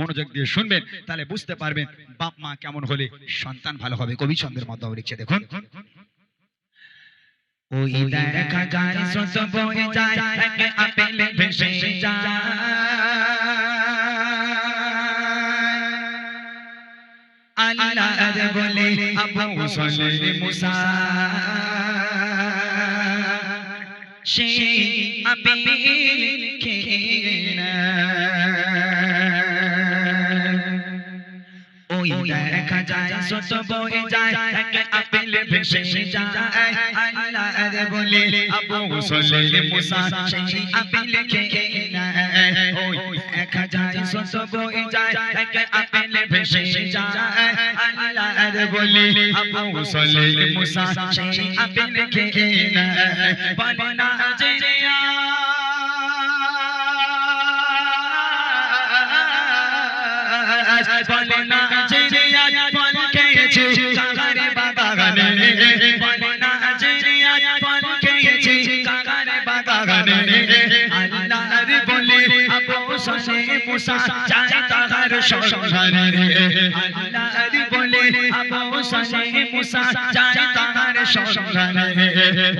মনোযোগ দিয়ে শুনবেন, তাহলে বুঝতে পারবেন বাপ মা কেমন হলে সন্তান ভালো হবে। কবি ছন্দের মাধ্যমে লিখছে, দেখুন। ওই দেখা যায় শত বয়ে আপেলে খেয়ে দেখা যায় শত বয়ে যায় এক আপেল ভেসে যায় আল্লাহর বলে আবু সলে মুসা সেই আপেল খেয়ে নেয় ওই দেখা যায় শত বয়ে যায় এক আপেল ভেসে যায় আল্লাহর বলে আবু সলে মুসা সেই আপেল খেয়ে নেয় বলে না যে চাই তাহার সন্ধানে। আল্লাহর বলে, আবু সনে মুসা চাই তাহার সন্ধানে।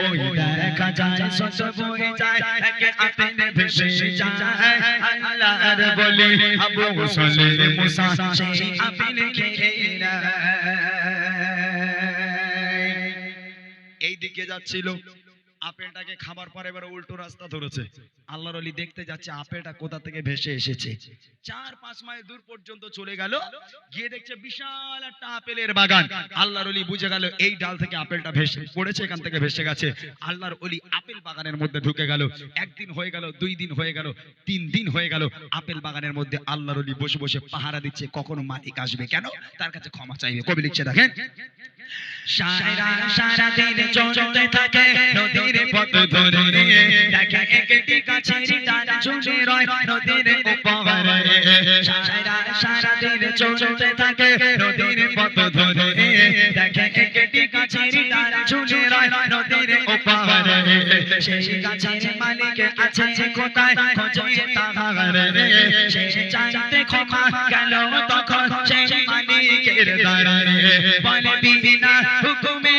ওই দেখা যায় শত বয়ে যায়, এক আপেলে ভেসে যায়। আল্লাহর বলে, আবু সনে মুসা সেই আপেলে খেয়ে এই দিকে যাচ্ছিল। আপেলটাকে খাবার পরে এবার উল্টো রাস্তা ধরেছে। আল্লাহর অলি দেখতে যাচ্ছে আপেলটা কোথা থেকে ভেসে এসেছে। চার পাঁচ মাইল দূর পর্যন্ত চলে গেল, গিয়ে দেখছে বিশাল একটা আপেলের বাগান। আল্লাহর অলি বুঝে গেল, এই ডাল থেকে আপেলটা ভেসে পড়েছে, এখান থেকে ভেসে গেছে। আল্লাহর অলি আপেল বাগানের মধ্যে ঢুকে গেল। একদিন হয়ে গেল, দুই দিন হয়ে গেল, তিন দিন হয়ে গেল। আপেল বাগানের মধ্যে আল্লাহর অলি বসে বসে পাহারা দিচ্ছে, কখনো মালিক আসবে কেন? তার কাছে ক্ষমা চাইবে। কবি লিখছে দেখেন সারা সারা দিন চলতে থাকে নদীর পথ ধরে দেখে একটি গাছের ডাল ঝুলে রয় নদীর উপরে। সারা সারা দিন চলতে থাকে নদীর পথ ধরে দেখে একটি গাছের ডাল ঝুলে রয় নদীর উপরে। সেই গাছের মালিক আছে কোথায় খোঁজে তাহারে সে চাইতে ক্ষমা গেল তখন সেই মালিকের দ্বারে বলে বিনা হুকুমে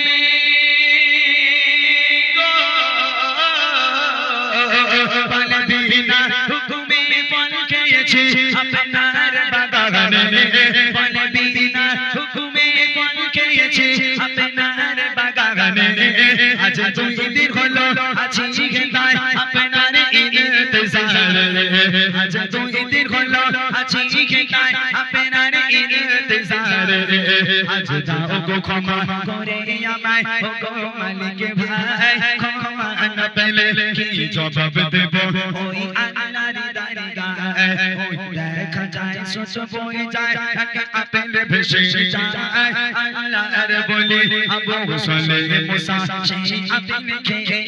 বলে বিনা হুকুমে ফল খেয়েছি। দাও গো ক্ষমা করে আমায় ও গো মালিক ভাই ক্ষমা না পেলে কি জবাব দেব ওই আল্লাহর দরগায় ওই দেখা যায় শোষ বয়ে যায় এক আপেল ভেসে যায় আল্লাহর বলে আবু সলে মুসা সেই আপেল খেয়ে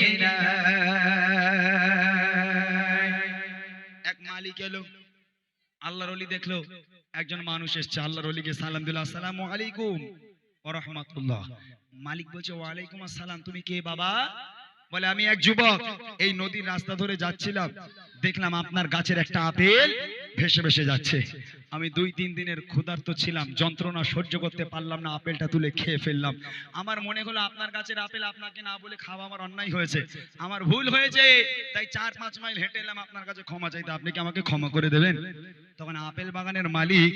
এক মালিক এলো আল্লাহর অলি দেখল একজন মানুষ এসছে, আল্লাহর অলিকে সালাম দিল, আসসালাম আলাইকুম। রহমতুল্লাহ। মালিক বলছে, ওয়ালাইকুম আসসালাম। তুমি কে বাবা? বলে, আমি এক যুবক এই নদীর রাস্তা ধরে যাচ্ছিলাম। দেখলাম আপনার গাছের একটা আপেল ভেসে ভেসে যাচ্ছে। আমি দুই, তিন দিনের ক্ষুধার্ত ছিলাম, যন্ত্রণা সহ্য করতে পারলাম না, আপেলটা তুলে খেয়ে ফেললাম। আমার মনে হলো, আপনার গাছের আপেল আপনাকে না বলে খাওয়া আমার অন্যায় হয়েছে। আমার ভুল হয়েছে, তাই চার, পাঁচ মাইল হেঁটে এলাম আপনার কাছে ক্ষমা চাইতে। আপনি কি আমাকে ক্ষমা করে দেবেন? তখন আপেল বাগানের মালিক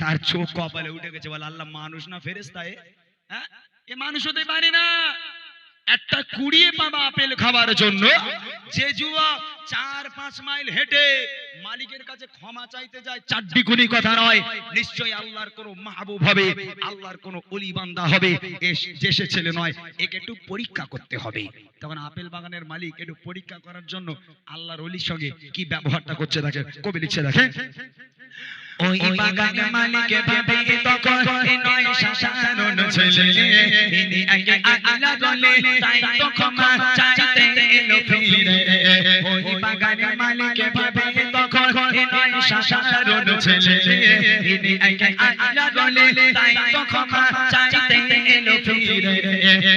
তার চোখ কপালে উঠে গেছে, বলে, আল্লাহ, মানুষ না ফেরেস্তায় হ্যাঁ এ মানুষ হতে পারে না। একটা কুড়িয়ে পাবা আপেল খাবার জন্য। যে যুবক চার পাঁচ মাইল হেঁটে মালিকের কাছে ক্ষমা চাইতে যায়, চারটি গুণী কথা নয়, নিশ্চয়ই আল্লাহর কোনো মাহবুব হবে, আল্লাহর কোনো অলি বান্দা হবে সে ছেলে নয়, একে একটু পরীক্ষা করতে হবে। তখন আপেল বাগানের মালিক একটু পরীক্ষা করার জন্য আল্লাহর অলির সঙ্গে কি ব্যবহারটা করছে দেখেন, কবি লিখছে দেখেন ওই বাগানে মালিক ভাবে তখন নয় শাসানুন ছেলে ইনি আগে আল্লাহ বলে তাই তো ক্ষমা চাইতে এলো ফিরে। ওই বাগানে মালিক ভাবে তখন নয় শাসানুন ছেলে ইনি আগে আল্লাহ বলে তাই তো ক্ষমা চাইতে এলো ফিরে।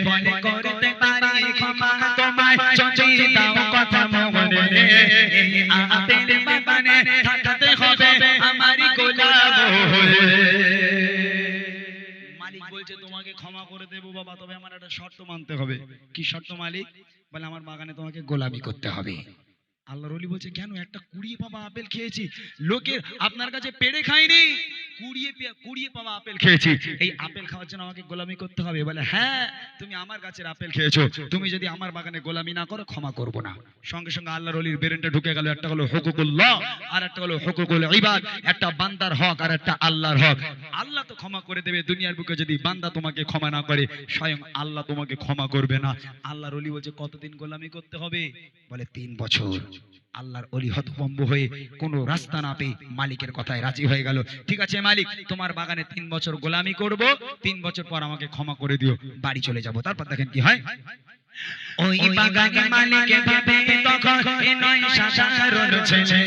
বলে করতে পারি ক্ষমা তোমায়, যদি দাও কথা মনে আপেল বাগানে থাকতে শর্ত মানতে হবে। কি শর্ত, মালিক? বলে, আমার বাগানে তোমাকে গোলামি করতে হবে। আল্লাহ রলি বলছে, কেন? একটা কুড়িয়ে পাবা আপেল খেয়েছি। লোকের আপনার কাছে পেড়ে খাইনি হ্যাঁ ক্ষমা আল্লাহর করে দেবে। দুনিয়ার বুকে যদি বান্দা তোমাকে ক্ষমা না করে, স্বয়ং আল্লাহ তোমাকে ক্ষমা করবে না। আল্লাহ রলি বলছে, কতদিন গোলামি করতে হবে? বলে, তিন বছর। আল্লাহর অলি হতভম্ব হয়ে কোনো রাস্তা না পেয়ে মালিকের কথায় রাজি হয়ে গেল। ঠিক আছে মালিক তোমার বাগানে তিন বছর গোলামি করব তিন বছর পর আমাকে ক্ষমা করে দিও বাড়ি চলে যাব। তারপর দেখেন কি হয়? ওই বাগানে মালিকে ভাবে তখন এ নয় সাধারণ ছেলে।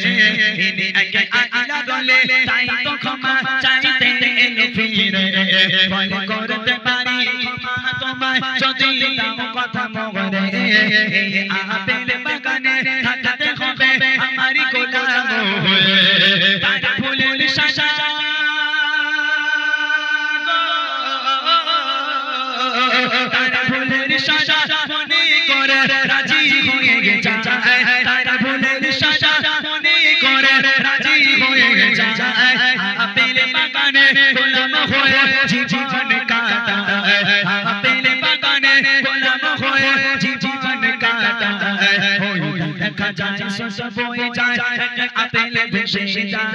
ইনি একে আইলা বলে তাই তো ক্ষমা চাইতে এলো ফিরে। বলে করতে পারি ক্ষমা তোমায় যদি দাও কথা মগরে। এই আপেল বাগানে যায় শস্য বয়ে যায় আপেল ভেসে যায়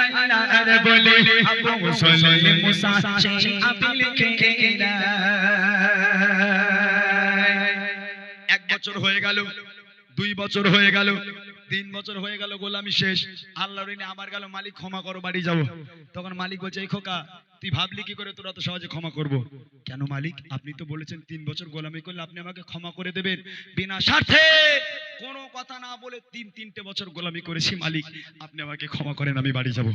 আল্লাহর বলে আবু সলে মুসা সেই আপেল খেয়ে এক বছর হয়ে গেল দুই বছর হয়ে গেল তিন বছর হয়ে গেল গোলামি শেষ। আল্লাহ ঋণে আমার গেল, মালিক ক্ষমা করো, বাড়ি যাব তখন মালিক বলছে, এই খোকা, তুই ভাবলি কি করে তোরা তো সহজে ক্ষমা করব? কেন মালিক? আপনি তো বলেছেন তিন বছর গোলামি করলে আপনি আমাকে ক্ষমা করে দেবেন। বিনা স্বার্থে কোনো কথা না বলে তিন তিনটে বছর গোলামি করেছি, মালিক। আপনি আমাকে ক্ষমা করেন, আমি বাড়ি যাব।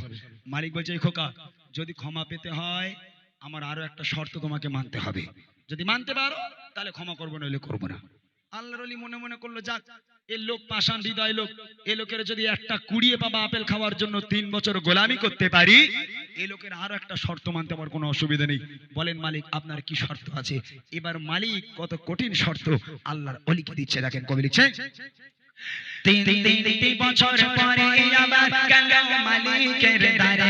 মালিক বলছে, এই খোকা, যদি ক্ষমা পেতে হয়, আমার আরও একটা শর্ত তোমাকে মানতে হবে। যদি মানতে পারো, তাহলে ক্ষমা করব, নইলে করব না। আল্লাহর অলি মনে মনে করল, যাক, এ লোক পাষাণ হৃদয় লোক। এ লোকের যদি একটা কুড়িয়ে পাবা আপেল খাওয়ার জন্য তিন বছর গোলামি করতে পারি, এ লোকের আরও একটা শর্ত মানতে আমার কোনো অসুবিধা নেই। বলেন, মালিক, আপনার কি শর্ত আছে? এবার মালিক কত কঠিন শর্ত আল্লাহর অলিকে দিচ্ছে, দেখেন কবি লিখছে। তিন তিনটি বছর পরে আবার মালিকের দ্বারে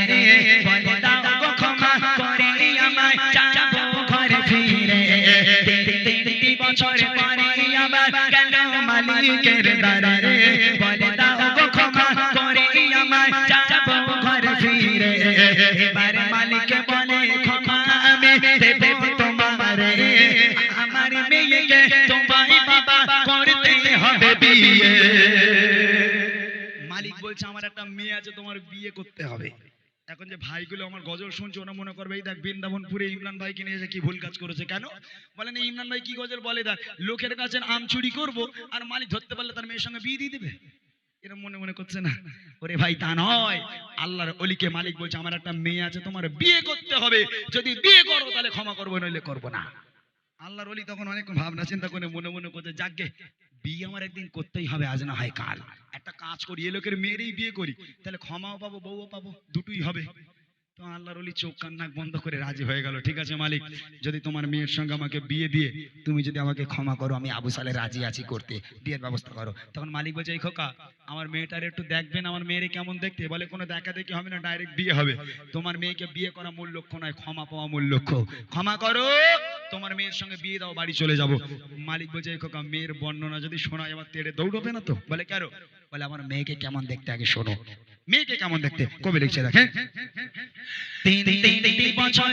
বিয়ে করতে হবে। এখন যে ভাইগুলো আমার গজল শুনছে, ওরা মনে করবে, এই দেখ বৃন্দাবনপুরে ইমরান ভাইকে নিয়ে এসে কি ভুল কাজ করেছে। কেন? বলেন ইমরান ভাই কি গজল বলে? দেখ, লোকের কাছে আম চুরি করব আর মালিক ধরতে পারলে তার মেয়ের সঙ্গে বিয়ে দিয়ে দেবে। এরকম মনে মনে করছে, না, ওরে ভাই, তা নয়। আল্লাহর অলিকে মালিক বলছে, আমার একটা মেয়ে আছে, তোমার বিয়ে করতে হবে। যদি বিয়ে করো, তাহলে ক্ষমা করব, নইলে করব না। আল্লাহর অলি তখন অনেক ভাবনা চিন্তা করে মনে মনে করছে, যাকে বিয়ে আমার একদিন করতেই হবে, আজ না হয় কাল। একটা কাজ করি, এ লোকের মেয়েরই বিয়ে করি, তাহলে ক্ষমাও পাবো, বউও পাবো, দুটোই হবে। তো আল্লাহর অলি চোখ কান নাক বন্ধ করে রাজি হয়ে গেল, ঠিক আছে মালিক? যদি তোমার মেয়ের সঙ্গে আমাকে বিয়ে দিয়ে তুমি যদি আমাকে ক্ষমা করো, আমি আবু সালে রাজি আছি করতে, বিয়ের ব্যবস্থা করো। তখন মালিক বলছে, এই খোকা, আমার মেয়েটার একটু দেখবেন, আমার মেয়েরে কেমন দেখতে? বলে, কোনো দেখা দেখি হবে না ডাইরেক্ট বিয়ে হবে। তোমার মেয়েকে বিয়ে করা মূল লক্ষ্য নয়, ক্ষমা পাওয়া মূল লক্ষ্য। ক্ষমা করো তোমার মেয়ের সঙ্গে বিয়ে দাও বাড়ি চলে যাব মালিক বলছে খোকা মেয়ের বর্ণনা যদি শোনায় আমার তেড়ে দৌড়বে না তো বলে কেন বলে আমার মেয়েকে কেমন দেখতে আগে শোনো মেয়েকে কেমন দেখতে কবি লিখছে দেখেন তিন তিন বছর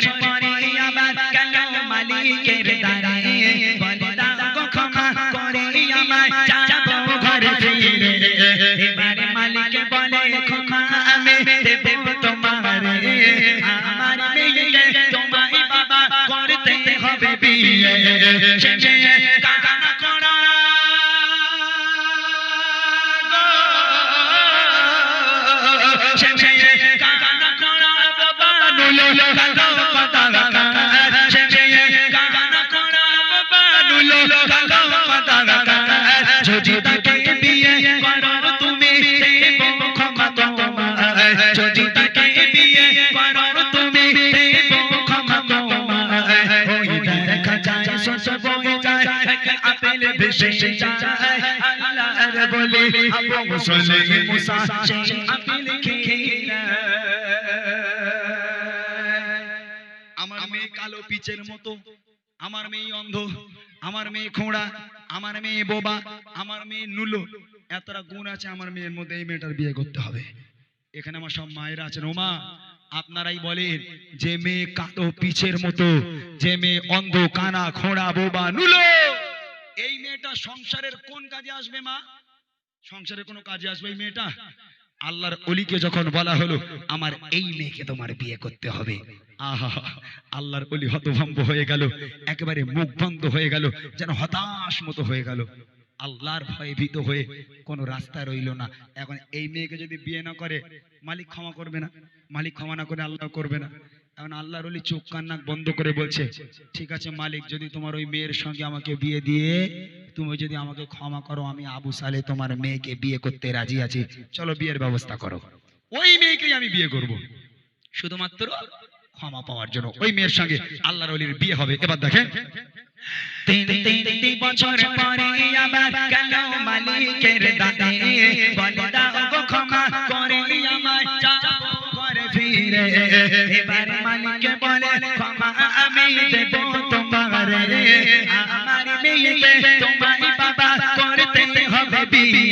আমার মেয়ে কালো পিচের মতো আমার মেয়ে অন্ধ আমার মেয়ে খোঁড়া আমার মেয়ে বোবা আমার মেয়ে নুলো এতটা গুণ আছে আমার মেয়ের মধ্যে এই মেয়েটার বিয়ে করতে হবে এখানে আমার সব মায়েরা আছেন ওমা আপনারাই বলেন যে মেয়ে কালো পিচের মতো, যে মেয়ে অন্ধ, কানা, খোঁড়া, বোবা, নুলো। মেয়েটা সংসারের কোন কাজে আসবে মা? সংসারের কোনো কাজে আসবে এই মেয়েটা? আল্লাহর অলিকে যখন বলা হলো, আমার এই মেয়েকে তোমার বিয়ে করতে হবে। আল্লাহর অলি হতভম্ব হয়ে গেল, একেবারে মুখ বন্ধ হয়ে গেল, যেন হতাশ মতো হয়ে গেল। আল্লাহর ভয়ে ভীত হয়ে কোনো রাস্তা রইল না। এখন এই মেয়েকে যদি বিয়ে না করে, মালিক ক্ষমা করবে না। মালিক ক্ষমা না করে আল্লাহ করবে না। এখন আল্লাহর অলি চোখ কান নাক বন্ধ করে বলছে, ঠিক আছে মালিক, যদি তোমার ওই মেয়ের সঙ্গে আমাকে বিয়ে দিয়ে তুমি যদি আমাকে ক্ষমা করো, আমি আবু সালে তোমার মেয়েকে বিয়ে করতে রাজি আছি। চলো বিয়ের ব্যবস্থা করো। ওই মেয়েকেই আমি বিয়ে করব। শুধুমাত্র ক্ষমা পাওয়ার জন্য ওই মেয়ের সঙ্গে আল্লাহর অলির বিয়ে হবে। এবার দেখেন। তিন তিনটি বছর পরে আবার গেল মালিকের দাদে বলে, দাও ক্ষমা করে আমায় যাব ঘরে ফিরে এবার আমি তোমার তোমারে আমার মেয়েকে তোমায় বাবা করতে হবে বিয়ে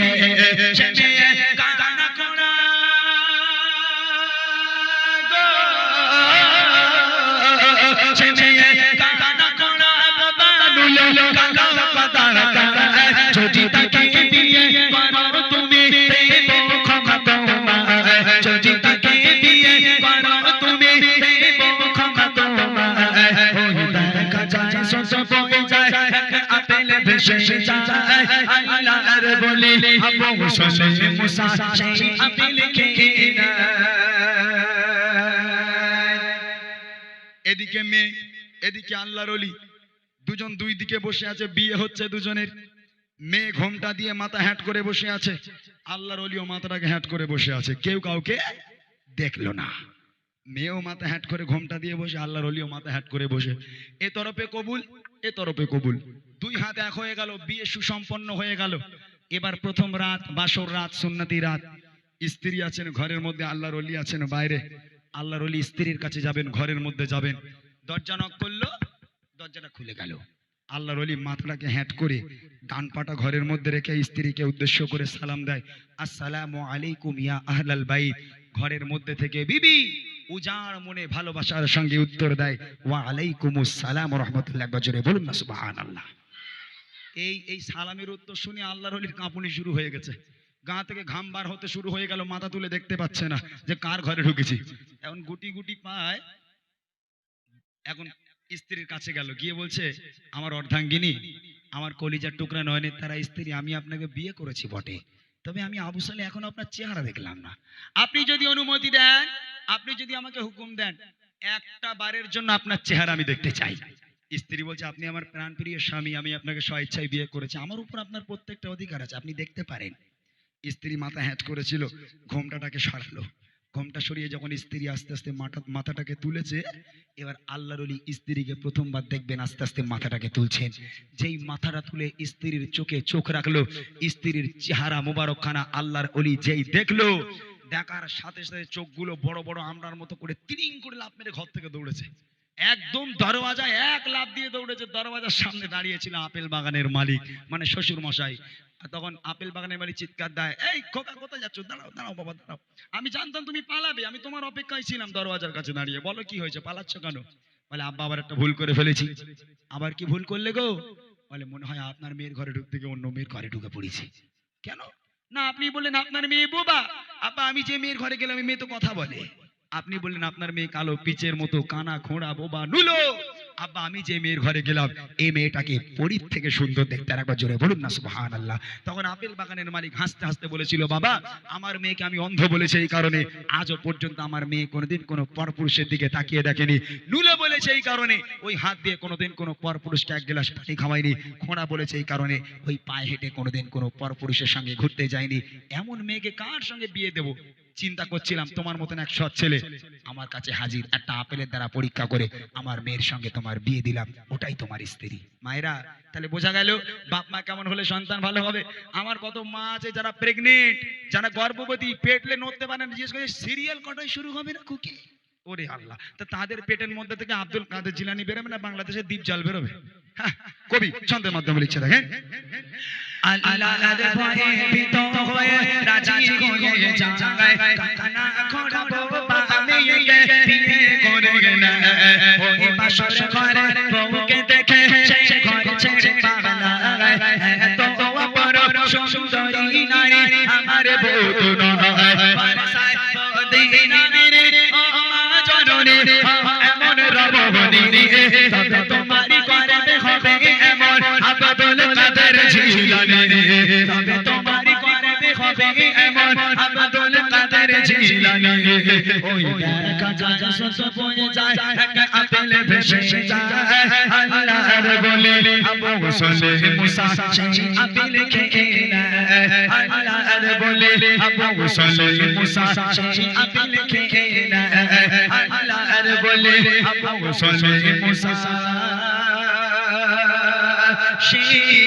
এদিকে মেয়ে, এদিকে আল্লাহর অলি দুজন দুই দিকে বসে আছে, বিয়ে হচ্ছে দুজনের। মেয়ে ঘোমটা দিয়ে মাথা হ্যাট করে বসে আছে। আল্লাহর অলিও মাথাটাকে হ্যাট করে বসে আছে। কেউ কাউকে দেখল না। মেয়েও মাথা হ্যাট করে ঘোমটা দিয়ে বসে, আল্লাহর অলিও মাথা হ্যাট করে বসে। এ তরফে কবুল, এ তরফে কবুল। দুই হাত এক হয়ে গেল, বিয়ে সুসম্পন্ন হয়ে গেল। এবার প্রথম রাত, বাসর রাত, সুন্নতি রাত। স্ত্রী আছেন ঘরের মধ্যে, আল্লাহর অলি আছেন বাইরে। আল্লাহর অলি স্ত্রীর কাছে যাবেন, ঘরের মধ্যে যাবেন। দরজা নক করল, দরজাটা খুলে গেল। আল্লাহর অলি মাথাটাকে হ্যাট করে ডান পাটা ঘরের মধ্যে রেখে স্ত্রীকে উদ্দেশ্য করে সালাম দেয়। আসসালামু আলাইকুম ইয়া আহলাল বাইত। ঘরের মধ্যে থেকে বিবি উজাড় মনে ভালোবাসার সঙ্গে উত্তর দেয়, ওয়া আলাইকুমুস সালাম রহমতুল্লাহ। গজরে বলুন না, সুবহানাল্লাহ। এই এই সালামের উত্তর শুনে আল্লাহর অলির কাঁপুনি শুরু হয়ে গেছে। গা থেকে ঘাম বার হতে শুরু হয়ে গেল, মাথা তুলে দেখতে পাচ্ছে না যে কার ঘরে ঢুকেছি। এখন গুটি গুটি পায়, এখন স্ত্রীর কাছে গেল, গিয়ে বলছে, আমার অর্ধাঙ্গিনী, আমার কলিজার টুকরা নয়নের তারা স্ত্রী, আমি আপনাকে বিয়ে করেছি বটে। তবে আমি আবু সালে এখন আপনার চেহারা দেখলাম না। আপনি যদি অনুমতি দেন, আপনি যদি আমাকে হুকুম দেন, একটা বারের জন্য আপনার চেহারা আমি দেখতে চাই। স্ত্রী বলছে, আপনি আমার প্রাণপ্রিয় স্বামী, আমি আপনাকে স্বেচ্ছায় বিয়ে করেছি। আমার উপর আপনার প্রত্যেকটা অধিকার আছে। আপনি দেখতে পারেন। স্ত্রী মাথা হ্যাট করেছিল, ঘোমটাটাকে সরালো। ঘোমটা সরিয়ে যখন স্ত্রী আস্তে আস্তে মাথা, মাথাটাকে তুলেছে, এবার আল্লাহর অলি স্ত্রীকে প্রথমবার দেখবেন আস্তে আস্তে মাথাটাকে তুলছেন। যেই মাথাটা তুলে স্ত্রীর চোখে চোখ রাখল, স্ত্রীর চেহারা মোবারকখানা আল্লাহর অলি যেই দেখল, দেখার সাথে সাথে চোখগুলো বড় বড় আমরার মতো করে তিরিং করে লাভ মেরে ঘর থেকে দৌড়েছে। একদম দরওয়াজা, এক লাভ দিয়ে দৌড়েছে, দরওয়াজার সামনে দাঁড়িয়েছিল আপেল বাগানের মালিক মানে শ্বশুর মশাই। তখন আপেল বাগানের মালিক চিৎকার দেয়, এই, খোকা, কোথায় যাচ্ছ? দাঁড়াও দাঁড়াও বাবা, দাঁড়াও। আমি জানতাম তুমি পালাবে, আমি তোমার অপেক্ষায় ছিলাম দরওয়াজার কাছে দাঁড়িয়ে। বলো, কি হয়েছে? পালাচ্ছ কেন? বলে, আব্বা, আবার একটা ভুল করে ফেলেছি। আবার কি ভুল করলে গো? বলে, মনে হয় আপনার মেয়ের ঘরে ঢুকতে গিয়ে অন্য মেয়ের ঘরে ঢুকে পড়েছি। কেন? না, আপনি বললেন আপনার মেয়ে বোবা। আব্বা, আমি যে মেয়ের ঘরে গেলাম মেয়ে তো কথা বলে। আপনি বললেন, আপনার মেয়ে কালো পিচের মতো কানা, খোঁড়া, বোবা, নুলো। আব্বা, আমি যে মেয়ের ঘরে গেলাম, এই মেয়েটাকে পরীর থেকে সুন্দর দেখতে আর একবার জোরে বলুন না সুবহান আল্লাহ তখন আপেল বাগানের মালিক হাসতে হাসতে বলেছিল, বাবা, আমার মেয়েকে আমি অন্ধ বলেছি এই কারণে। আজও পর্যন্ত আমার মেয়ে কোনোদিন কোনো পরপুরুষের দিকে তাকিয়ে দেখেনি। নুলে বলেছে এই কারণে, ওই হাত দিয়ে কোনোদিন কোনো পরপুরুষকে এক গ্লাস পানি খাওয়ায়নি। খোঁড়া বলেছে এই কারণে, ওই পায়ে হেঁটে কোনোদিন কোনো পরপুরুষের সঙ্গে ঘুরতে যায়নি। এমন মেয়েকে কার সঙ্গে বিয়ে দেবো? চিন্তা করছিলাম তোমার মতন এক সৎ ছেলে আমার কাছে হাজির। একটা আপেলের দ্বারা পরীক্ষা করে আমার মেয়ের সঙ্গে তোমার বিয়ে দিলাম ওটাই তোমার স্ত্রী। মায়েরা তাহলে বোঝা গেল বাপ মা কেমন হলে সন্তান ভালো হবে। আমার কত মা আছে যারা প্রেগনেন্ট যারা গর্ভবতী পেটলে নড়তে পারে না। জিজ্ঞেস করে সিরিয়াল কটাই শুরু হবে না কুকি ওরে আল্লাহ তা তাদের পেটের মধ্যে থেকে আব্দুল কাদের জিলানি বেরোবে না বাংলাদেশে দ্বীপ জল বেরোবে? হ্যাঁ, কবি ছন্দের মাধ্যমে লিখছে দেখেন। আল্লাহর ভয়ে ভীত হয়ে রাজি হয়ে যায় জিলানী ওই দেখা যায় সস বয়ে যায় এক আপেল ভেসে যায় আল্লাহর বলে আবু সলে মুসা সেই আপেল খেয়ে নেয় আল্লাহর বলে আবু সলে মুসা সেই আপেল খেয়ে নেয় আল্লাহর বলে আবু সলে মুসা সেই